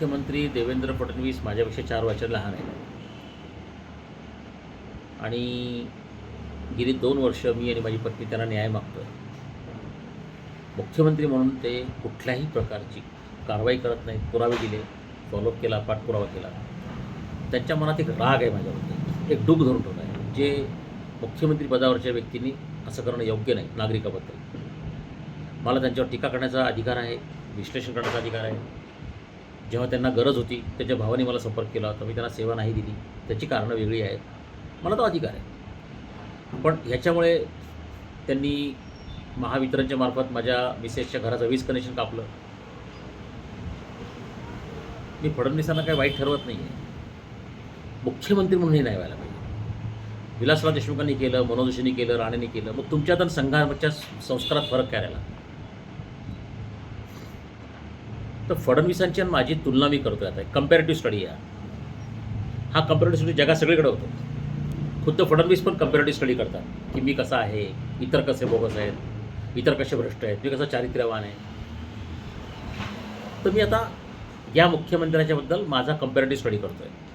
मुख्यमंत्री देवेंद्र फडणवीस माझ्यापेक्षा चार वर्ष लहान आहेत. आणि गेली दोन वर्ष मी आणि माझी पत्नी त्यांना न्याय मागतो आहे मुख्यमंत्री म्हणून ते कुठल्याही प्रकारची कारवाई करत नाहीत. पुरावे दिले फॉलोअप केला पाठपुरावा केला. त्यांच्या मनात एक राग आहे माझ्याबद्दल एक डूब धरून ठेवला आहे. जे मुख्यमंत्री पदावरच्या व्यक्तींनी असं करणं योग्य नाही नागरिकाबद्दल. मला त्यांच्यावर टीका करण्याचा अधिकार आहे विश्लेषण करण्याचा अधिकार आहे. जेव्हा त्यांना गरज होती त्याच्या भावाने मला संपर्क केला होता मी त्यांना सेवा नाही दिली. त्याची कारणं वेगळी आहेत. मला तो अधिकार आहे. पण ह्याच्यामुळे त्यांनी महावितरणच्या मार्फत माझ्या मिसेसच्या घराचं वीज कनेक्शन कापलं. मी फडणवीसांना काही वाईट ठरवत नाही आहे मुख्यमंत्री म्हणूनही नाही व्हायला पाहिजे. विलासराव देशमुखांनी केलं मनोज जोशींनी केलं राणेंनी केलं. मग तुमच्यात आणि संघाच्या संस्कारात फरक काय राहिला तर फडणवीसांची आणि माझी तुलना मी करतोय आता. कम्पॅरेटिव्ह स्टडी आहे. हा कम्पॅरेटिव्ह स्टडी जगात सगळीकडे होतो. खुद्द फडणवीस पण कम्पॅरेटिव्ह स्टडी करतात. की मी कसा आहे? इतर कसे बोगस आहेत? इतर कसे भ्रष्ट आहेत? मी कसं चारित्र्यवान आहे? तर मी आता या मुख्यमंत्र्याच्याबद्दल माझा कम्पॅरेटिव्ह स्टडी करतो आहे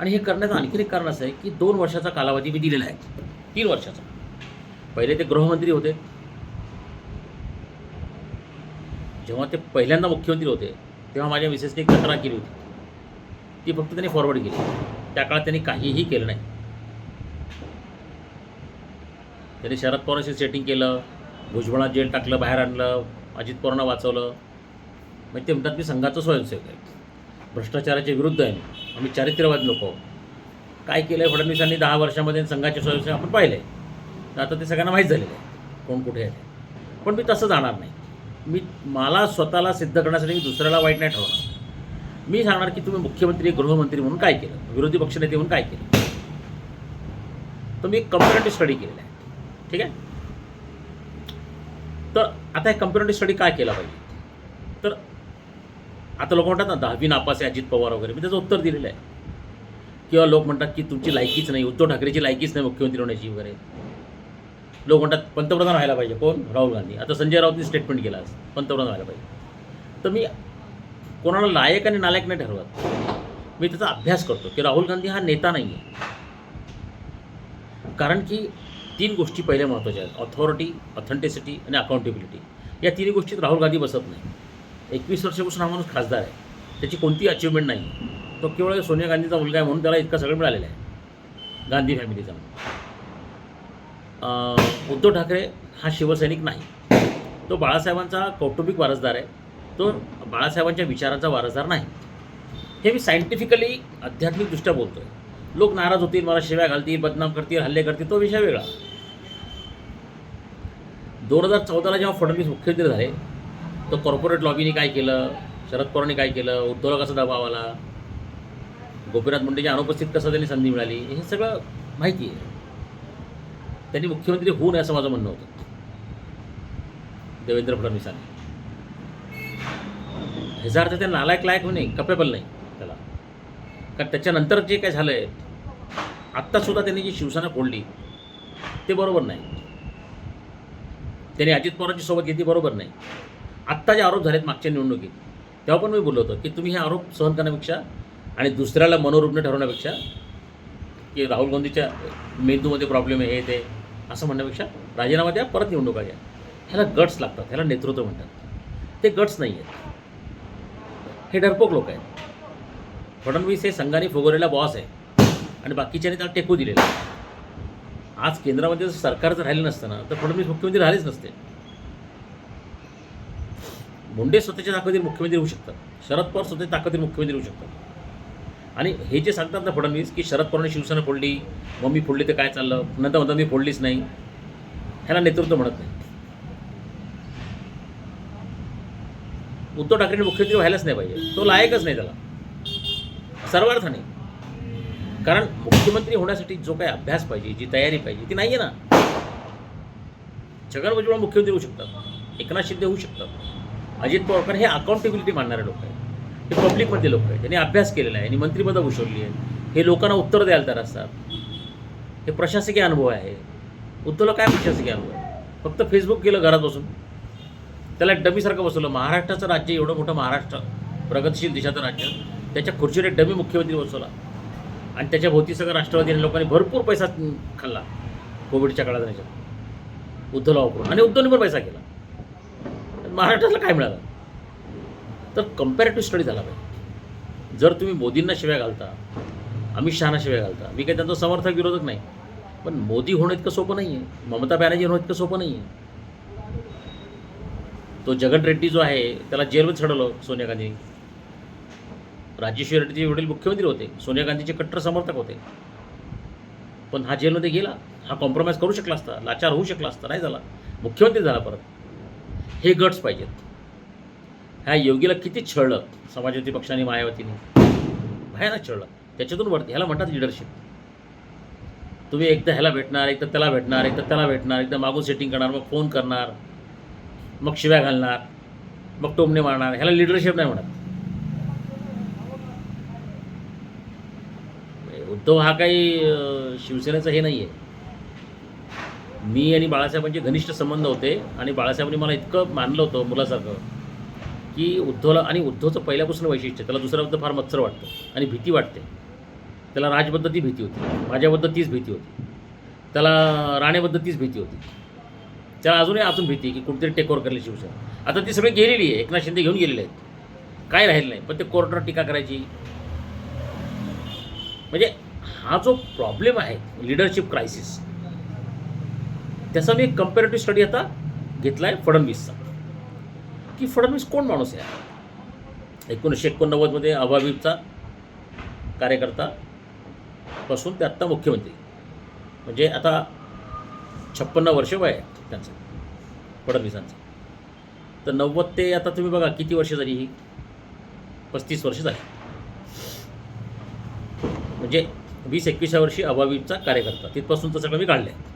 आणि हे करण्याचं आणखीन एक कारण असं आहे की दोन वर्षाचा कालावधी मी दिलेला आहे. तीन वर्षाचा. पहिले ते गृहमंत्री होते. जेव्हा ते पहिल्यांदा मुख्यमंत्री होते तेव्हा माझ्या मिसेसने तक्रार केली होती. ती फक्त त्यांनी फॉरवर्ड केली. त्या काळात त्यांनी काहीही केलं नाही. त्यांनी शरद पवारांशी सेटिंग केलं भुजबळात जेल टाकलं बाहेर आणलं अजित पवारांना वाचवलं. म्हणजे ते म्हणतात मी संघाचं स्वयंसेवक आहे. भ्रष्टाचाराच्या विरुद्ध आहे आम्ही चारित्र्यवादी लोक काय केलं आहे फडणवीसांनी दहा वर्षामध्ये संघाचे स्वयंसेवक? आपण पाहिले आता ते सगळ्यांना माहीत झालेलं आहे. कोण कुठे आहे पण मी तसं जाणार नाही. मी मला स्वतःला सिद्ध करण्यासाठी मी दुसऱ्याला वाईट नाही ठरवणार मी सांगणार की तुम्ही मुख्यमंत्री गृहमंत्री म्हणून काय केलं? विरोधी पक्षनेते म्हणून काय केलं? तर मी एक कम्पॅरेटिव्ह स्टडी केलेला आहे. ठीक आहे? तर आता हे कम्पॅरेटिव्ह स्टडी काय केला पाहिजे? तर आता लोक म्हणतात ना दहावी नापास आहे अजित पवार वगैरे. मी त्याचं उत्तर दिलेलं आहे. किंवा लोक म्हणतात की तुमची लायकीच नाही उद्धव ठाकरेची लायकीच नाही मुख्यमंत्री होण्याची वगैरे. लोक म्हणतात पंतप्रधान व्हायला पाहिजे. कोण? राहुल गांधी. आता संजय राऊतनी स्टेटमेंट केला आज. पंतप्रधान व्हायला पाहिजे. तर मी कोणाला लायक आणि नालायक नाही ठरवत. मी त्याचा अभ्यास करतो की राहुल गांधी हा नेता नाही आहे कारण की तीन गोष्टी पहिल्या महत्त्वाच्या आहेत. ऑथॉरिटी ऑथेंटिसिटी आणि अकाउंटेबिलिटी या तिन्ही गोष्टीत राहुल गांधी बसत नाही. एकवीस वर्षापासून हा माणूस खासदार आहे. त्याची कोणती अचिव्हमेंट नाही. तो केवळ सोनिया गांधीचा मुलगा आहे म्हणून त्याला इतका सगळं मिळालेलं आहे. गांधी फॅमिलीचा म्हणून उद्धव ठाकरे हा शिवसैनिक नाही. तो बाळासाहेबांचा कौटुंबिक वारसदार आहे. तो बाळासाहेबांच्या विचारांचा वारसदार नाही. हे मी सायंटिफिकली आध्यात्मिकदृष्ट्या बोलतो आहे लोक नाराज होतील मला शिव्या घालतील बदनाम करतील हल्ले करतील तो विषय वेगळा. दोन हजार चौदाला जेव्हा फडणवीस मुख्यमंत्री झाले तर कॉर्पोरेट लॉबीने काय केलं? शरद पवारांनी काय केलं? उद्योगाचा कसा दबाव आला? गोपीनाथ मुंडेच्या अनुपस्थित कसं त्यांनी संधी मिळाली? हे सगळं माहिती आहे. त्यांनी मुख्यमंत्री होऊ नये असं माझं म्हणणं होतं. देवेंद्र फडणवीसांनी. ह्याचा अर्थ त्या नालायक लायक होणे कपेबल नाही त्याला. कारण त्याच्यानंतर जे काय झालं आहे आत्तासुद्धा त्यांनी जी शिवसेना फोडली ते बरोबर नाही. त्यांनी अजित पवारांची सोबत घेतली बरोबर नाही. आत्ता जे आरोप झालेत मागच्या निवडणुकीत तेव्हा पण मी बोललो होतो की तुम्ही हे आरोप सहन करण्यापेक्षा आणि दुसऱ्याला मनोरुग्ण ठरवण्यापेक्षा की राहुल गांधीच्या मेंदूमध्ये प्रॉब्लेम आहे हे ते. असं म्हणण्यापेक्षा राजीनामा द्या परत निवडणुका घ्या. ह्याला गट्स लागतात ह्याला नेतृत्व म्हणतात. ते गट्स नाही आहेत. हे डरपोक लोक आहेत. फडणवीस हे संघाने फुगवलेला बॉस आहे. आणि बाकीच्यांनी त्याला टेकू दिलेलं आहे. आज केंद्रामध्ये जर सरकार जर राहिलं नसतं ना तर फडणवीस मुख्यमंत्री राहिलेच नसते. मुंडे स्वतःच्या ताकदीत मुख्यमंत्री होऊ शकतात. शरद पवार स्वतःच्या ताकदीवर मुख्यमंत्री होऊ शकतात. आणि हे जे सांगतात ना फडणवीस की शरद पवारांनी शिवसेना फोडली मग मी फोडली तर काय चाललं? नंतर म्हणतात मी फोडलीच नाही. ह्याला नेतृत्व म्हणत नाही. उद्धव ठाकरेंनी मुख्यमंत्री व्हायलाच नाही पाहिजे. तो लायकच नाही त्याला. सर्वार्थाने कारण मुख्यमंत्री होण्यासाठी जो काही अभ्यास पाहिजे जी तयारी पाहिजे ती नाही आहे ना. छगन भुजबळ मुख्यमंत्री होऊ शकतात. एकनाथ शिंदे होऊ शकतात. अजित पवार कारण हे अकाउंटेबिलिटी मानणारे लोक आहेत. हे पब्लिकमधले लोक आहेत. त्यांनी अभ्यास केलेला आहे. आणि मंत्रिपदं भूषवली आहेत. हे लोकांना उत्तर द्यायला तयार असतात. हे प्रशासकीय अनुभव आहे. उत्तरला काय प्रशासकीय अनुभव आहे? फक्त फेसबुक केलं घरात बसून. त्याला एक डमीसारखं बसवलं. महाराष्ट्राचं राज्य एवढं मोठं महाराष्ट्र प्रगतशील देशाचं राज्य. त्याच्या खुर्चीवर एक डमी मुख्यमंत्री बसवला. आणि त्याच्या भोवती सगळं राष्ट्रवादी लोकांनी भरपूर पैसा खाल्ला कोविडच्या काळात. त्याच्यात उद्धवला वापरून. आणि उद्धवने पण पैसा केला. महाराष्ट्राला काय मिळालं? तर कम्पॅरेटिव्ह स्टडी झाला पाहिजे. जर तुम्ही मोदींना शिव्या घालता अमित शहाना शिव्या घालता मी काही त्यांचा समर्थक विरोधक नाही पण मोदी होणं इतकं सोपं नाही आहे ममता बॅनर्जी होणं इतकं सोपं नाही आहे तो जगन रेड्डी जो आहे त्याला जेलमध्ये चढवलं सोनिया गांधी. राजेश्वर रेड्डीचे वडील मुख्यमंत्री होते सोनिया गांधीचे कट्टर समर्थक होते. पण हा जेलमध्ये गेला हा कॉम्प्रोमाइज करू शकला असता लाचार होऊ शकला असता नाही झाला. मुख्यमंत्री झाला परत. हे गट्स पाहिजेत. ह्या योगीला किती छळलं? समाजवादी पक्षाने मायावतीने. भयानक छळलं. त्याच्यातून वरती ह्याला म्हणतात लिडरशिप तुम्ही एकदा ह्याला भेटणार एकदा त्याला भेटणार एकदा त्याला भेटणार एकदा मागून सेटिंग करणार मग फोन करणार मग शिव्या घालणार मग टोमणे मारणार. ह्याला लिडरशिप नाही म्हणत. उद्धव हा काही शिवसेनेचा हे नाही आहे मी आणि बाळासाहेबांचे घनिष्ठ संबंध होते आणि बाळासाहेबांनी मला इतकं मानलं होतं मुलासारखं. की उद्धवला आणि उद्धवचं पहिल्यापासून वैशिष्ट्य त्याला दुसऱ्याबद्दल फार मत्सर वाटतो आणि भीती वाटते. त्याला राजबद्दल ती भीती होती माझ्याबद्दल तीच भीती होती. त्याला राणेबद्दल तीच भीती होती. त्याला अजूनही आतून भीती की कुठेतरी टेक ओव्हर करेल शिवसेना. आता ती सगळी गेलेली आहे एकनाथ शिंदे घेऊन गेलेले आहेत. काय राहिलं नाही पण ते कोर्टावर टीका करायची. म्हणजे हा जो प्रॉब्लेम आहे लिडरशिप क्रायसिस त्याचा मी एक कम्पॅरेटिव्ह स्टडी आता घेतला आहे फडणवीसचा. की फडणवीस कोण माणूस आहे? एकोणीसशे एकोणनव्वदमध्ये अभाविपचा कार्यकर्ता पासून ते आत्ता मुख्यमंत्री. म्हणजे आता छप्पन्न वर्ष वय आहे त्यांचं फडणवीसांचं. तर नव्वद ते आता तुम्ही बघा किती वर्ष झाली ही? पस्तीस वर्ष झाली. म्हणजे वीस एकविसा वर्षी अभाविपचा कार्यकर्ता तिथपासून तर सगळं मी काढलं आहे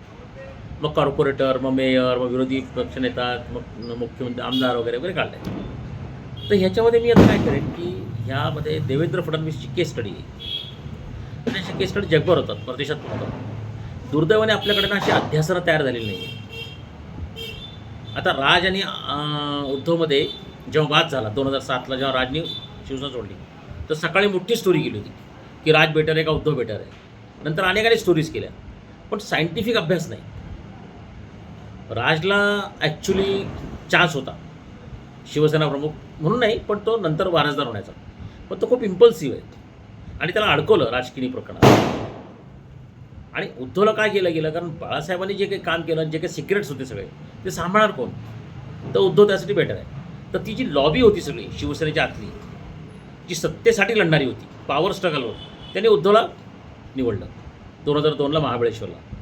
मग कॉर्पोरेटर मग मेयर मग विरोधी पक्षनेता मग मुख्यमंत्री आमदार वगैरे वगैरे काढले. तर ह्याच्यामध्ये मी आता काय करेन की ह्यामध्ये देवेंद्र फडणवीसची केस स्टडी आहे. त्याच्या केस स्टडी जगभर होतात परदेशात होतात. दुर्दैवाने आपल्याकडे ना अशी अध्यासनं तयार झालेली नाही आहे आता राज आणि उद्धवमध्ये जेव्हा वाद झाला दोन हजार सातला जेव्हा राजनी शिवसेना सोडली तर सकाळी मोठी स्टोरी गेली होती की राज बेटर आहे का उद्धव बेटर आहे. नंतर अनेकाने स्टोरीज केल्या. पण सायंटिफिक अभ्यास नाही. राजला ॲक्च्युली चान्स होता. शिवसेना प्रमुख म्हणून नाही पण तो नंतर वारसदार होण्याचा. पण तो खूप इम्पल्सिव्ह आहे. आणि त्याला अडकवलं राजकीय प्रकरणात. आणि उद्धवला काय केलं गेलं? कारण बाळासाहेबांनी जे काही काम केलं जे काही सिक्रेट्स होते सगळे ते सांभाळणार कोण? तर उद्धव त्यासाठी बेटर आहे. तर ती जी लॉबी होती सगळी शिवसेनेच्या आतली जी सत्तेसाठी लढणारी होती पॉवर स्ट्रगलवर त्याने उद्धवला निवडलं. दोन हजार दोनला महाबळेश्वरला.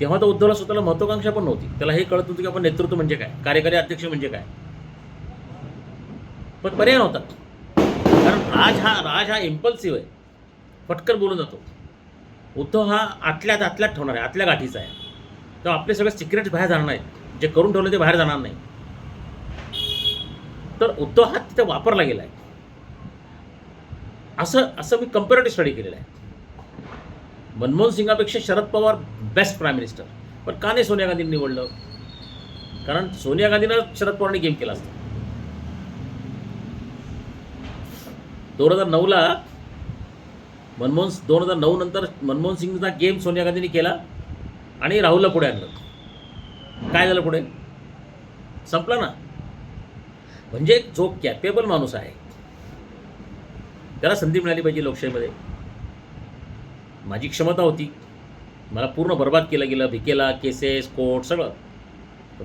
तेव्हा तर उद्धवला स्वतःला महत्वाकांक्षा पण नव्हती. त्याला हे कळत नव्हतं की आपण नेतृत्व म्हणजे काय कार्यकारी अध्यक्ष म्हणजे काय. पण पर्याय नव्हता. कारण राज हा राज हा इम्पल्सिव्ह आहे. पटकन बोलून जातो. उद्धव हा आतल्यात आतल्यात ठेवणार आहे आतल्या गाठीचा आहे. तर आपले सगळे सिक्रेट्स बाहेर जाणार नाहीत. जे करून ठेवलं ते बाहेर जाणार नाही तर उद्धव हा तिथे वापरला गेला आहे असं असं मी कम्पॅरेटिव्ह स्टडी केलेलं आहे. Manmohan सिंगापेक्षा Sharad Pawar best prime minister पण का नाही सोनिया गांधींनी निवडलं? कारण सोनिया गांधीनं शरद पवारांनी गेम केला असता. दोन हजार नऊला मनमोहन दोन हजार नऊ नंतर मनमोहन सिंगचा गेम सोनिया गांधींनी केला आणि राहुलला पुढे आणलं. काय झालं पुढे? संपला ना? म्हणजे जो कॅपेबल माणूस आहे त्याला संधी मिळाली पाहिजे लोकशाहीमध्ये. माझी क्षमता होती. मला पूर्ण बर्बाद केलं गेलं. भिकेला केसेस कोर्ट सगळं.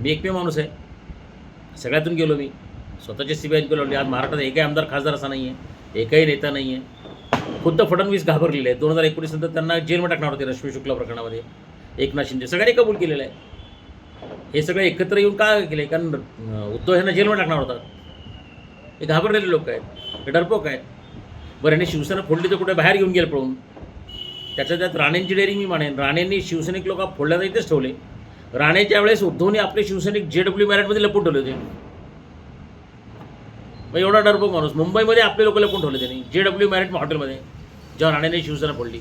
मी एकमेव माणूस आहे. सगळ्यातून गेलो मी. स्वतःचे सी गेलो आज महाराष्ट्रात एकही आमदार खासदार असा नाही आहे एकही नेता नाही आहे खुद्द फडणवीस घाबरलेले आहे दोन हजार एकोणीस नंतर त्यांना जेलमध्ये टाकणार होते रश्मी शुक्ला प्रकरणामध्ये. एकनाथ शिंदे. सगळ्यांनी कबूल केलेलं आहे. हे सगळे एकत्र येऊन का केले? कारण उद्धव यांना जेलमध्ये टाकणार होता. हे घाबरलेले लोक आहेत. हे डरपोक आहेत. बरं यांनी शिवसेना फोडली तर कुठे? बाहेर घेऊन गेलं पळून. त्याच्या त्यात राणेंची डेअरी मी म्हणेन राणेंनी शिवसैनिक लोक फोडल्याचा इथेच ठेवले. राणेच्या वेळेस उद्धवने आपले शिवसैनिक जे डब्ल्यू मॅरेटमध्ये लपून ठेवले होते. मग एवढा डरपोक माणूस. मुंबईमध्ये आपले लोक लपून ठेवले त्यांनी जे डब्ल्यू मॅरेट हॉटेलमध्ये जेव्हा राणेने शिवसेना फोडली.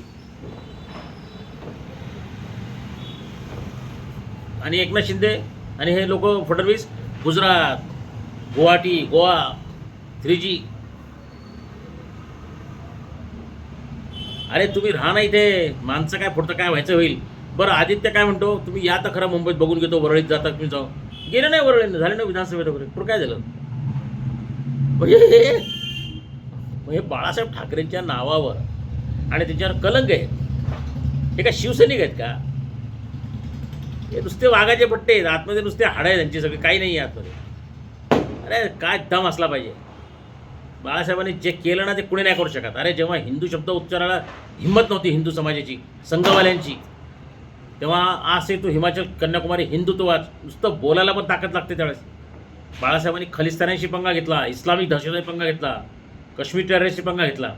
आणि एकनाथ शिंदे आणि हे लोक फडणवीस गुजरात गुवाहाटी गोवा थ्री जी अरे तुम्ही राहा ना इथे. माणसं काय पुढचं काय व्हायचं होईल. बरं आदित्य काय म्हणतो? तुम्ही या तर खरं मुंबईत बघून घेतो वरळीत जाता तुम्ही जाऊ गेले नाही वरळी झाले ना विधानसभेत वगैरे. पुढं काय झालं? म्हणजे हे म्हणजे बाळासाहेब ठाकरेंच्या नावावर आणि त्यांच्यावर कलंक आहे हे काय शिवसैनिक आहेत का? हे नुसते वाघाचे पट्टे आहेत. आतमध्ये नुसते हाड आहे त्यांची सगळी. काही नाही आहे आतमध्ये. अरे काय दम असला पाहिजे. बाळासाहेबांनी जे केलं ना ते कुणी नाही करू शकत. अरे जेव्हा हिंदू शब्द उच्चाराला हिंमत नव्हती हिंदू समाजाची संघवाल्यांची तेव्हा आज तू तो हिमाचल कन्याकुमारी हिंदुत्वात नुसतं बोलायला पण ताकद लागते त्यावेळेस. बाळासाहेबांनी खलिस्तान्यांशी पंगा घेतला इस्लामिक दहशतवादी पंगा घेतला काश्मीर टेररिस्टशी पंगा घेतला.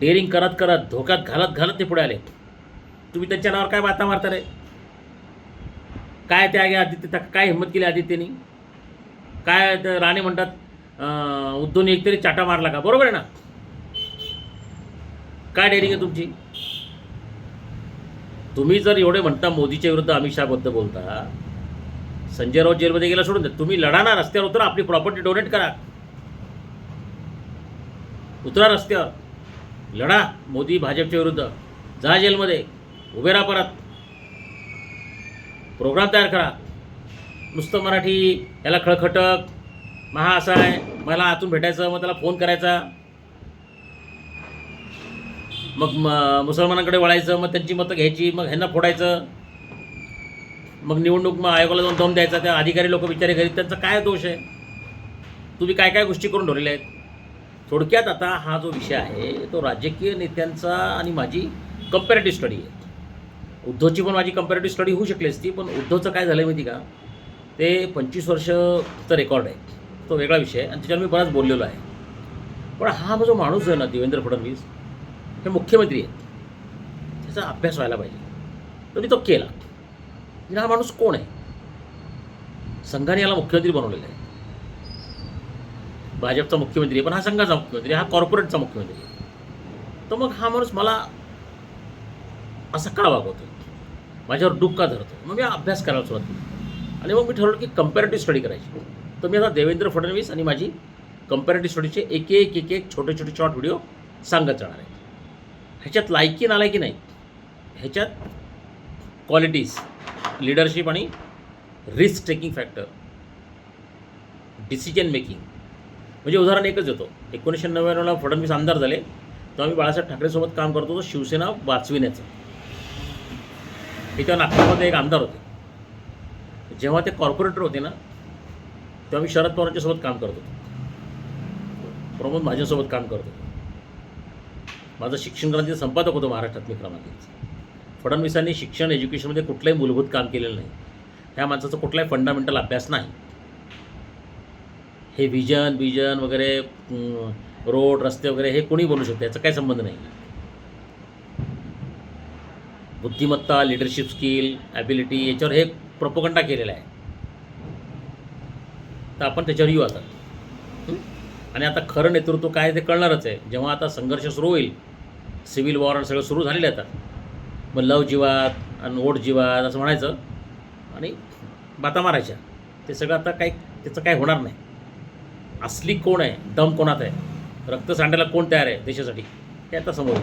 डेअरिंग करत करत धोक्यात घालत घालत ते पुढे आले. तुम्ही त्यांच्या नावावर काय बाता मारता रे? काय त्या आदित्य? काय हिंमत केली आदित्यनी? काय राणे म्हणतात? उद्धवने एकतरी चाटा मारला का? बरोबर आहे ना? काय डेअरिंग आहे तुमची? तुम्ही जर एवढे म्हणता मोदीच्या विरुद्ध अमित शहाबद्दल बोलता संजय राऊत जेलमध्ये गेला सोडून द्या. तुम्ही लढा ना रस्त्यावर उतरा आपली प्रॉपर्टी डोनेट करा. उतरा रस्त्यावर. लढा मोदी भाजपच्या विरुद्ध. जा जेलमध्ये. उभे राहा परत. प्रोग्राम तयार करा. नुसतं मराठी याला खळखटक महा असा आहे मला आतून भेटायचं मग त्याला फोन करायचा. मग म- मुसलमानांकडे वळायचं मग त्यांची मतं घ्यायची मग ह्यांना फोडायचं. मग निवडणूक मग आयोगाला जाऊन दम द्यायचा त्या अधिकारी लोक बिचारे घरी त्यांचा काय दोष आहे? तुम्ही काय काय गोष्टी करून ठेवलेल्या आहेत? थोडक्यात आता हा जो विषय आहे तो राजकीय नेत्यांचा आणि माझी कम्पॅरेटिव्ह स्टडी आहे. उद्धवची पण माझी कम्पॅरेटिव्ह स्टडी होऊ शकली असती पण उद्धवचं काय झालं माहिती का? ते पंचवीस वर्षचं रेकॉर्ड आहे. तो वेगळा विषय आणि त्याच्यावर मी बराच बोललेलो आहे. पण हा जो माणूस आहे ना देवेंद्र फडणवीस हे मुख्यमंत्री आहेत. त्याचा अभ्यास व्हायला पाहिजे. तर मी तो केला. म्हणजे हा माणूस कोण आहे? संघाने याला मुख्यमंत्री बनवलेला आहे. भाजपचा मुख्यमंत्री आहे पण हा संघाचा मुख्यमंत्री हा कॉर्पोरेटचा मुख्यमंत्री आहे. तर मग हा माणूस मला असा का वागवतो माझ्यावर डुक्का धरतो मग मी अभ्यास करायला सुरुवात केली. आणि मग मी ठरवलं की कम्पॅरेटिव्ह स्टडी करायची. तर मी आता देवेंद्र फडणवीस आणि माझी कम्पॅरेटिव्ह स्टडीचे एक एक एक एक छोटे छोटे शॉर्ट व्हिडिओ सांगत जाणार आहे. ह्याच्यात लायकी नालायकी नाही? ह्याच्यात क्वालिटीज लिडरशिप आणि risk taking factor decision making म्हणजे उदाहरण एकच देतो. एकोणीसशे नव्याण्णवला फडणवीस आमदार झाले तेव्हा मी बाळासाहेब ठाकरेसोबत काम करत होतो शिवसेना वाचविण्याचं. हे तेव्हा नागपूरमध्ये एक आमदार होते. जेव्हा ते कॉर्पोरेटर होते ना तेव्हा मी शरद पवारांच्या सोबत काम करतो होतो. प्रमोद माझ्यासोबत काम करतो माझं शिक्षण क्रांतीचं संपादक होतो महाराष्ट्रात मी क्रमांकाचं. फडणवीसांनी शिक्षण एज्युकेशनमध्ये कुठलंही मूलभूत काम केलेलं नाही. ह्या माणसाचा कुठलाही फंडामेंटल अभ्यास नाही. हे विजन विजन वगैरे रोड रस्ते वगैरे हे कोणी बोलू शकतं याचा काही संबंध नाही. बुद्धिमत्ता लिडरशिप स्किल ॲबिलिटी याच्यावर हे प्रपोगंडा केलेला आहे. तर आपण त्याच्यावर येऊ आता. आणि आता खरं नेतृत्व काय ते कळणारच आहे. जेव्हा आता संघर्ष सुरू होईल सिव्हिल वॉर सगळं सुरू झालेलं आहे आता. मग लव जिवात आणि ओढ जिवात असं म्हणायचं आणि बाता मारायच्या. ते सगळं आता काही त्याचं काय होणार नाही. असली कोण आहे दम कोणात आहे? रक्त सांडायला कोण तयार आहे देशासाठी? हे आता समोर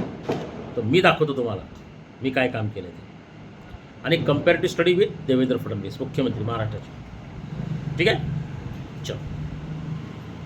तर मी दाखवतो तुम्हाला मी काय काम केलं ते. आणि comparative study with Devendra Fadnavis मुख्यमंत्री महाराष्ट्राचे. ठीक आहे? Chao.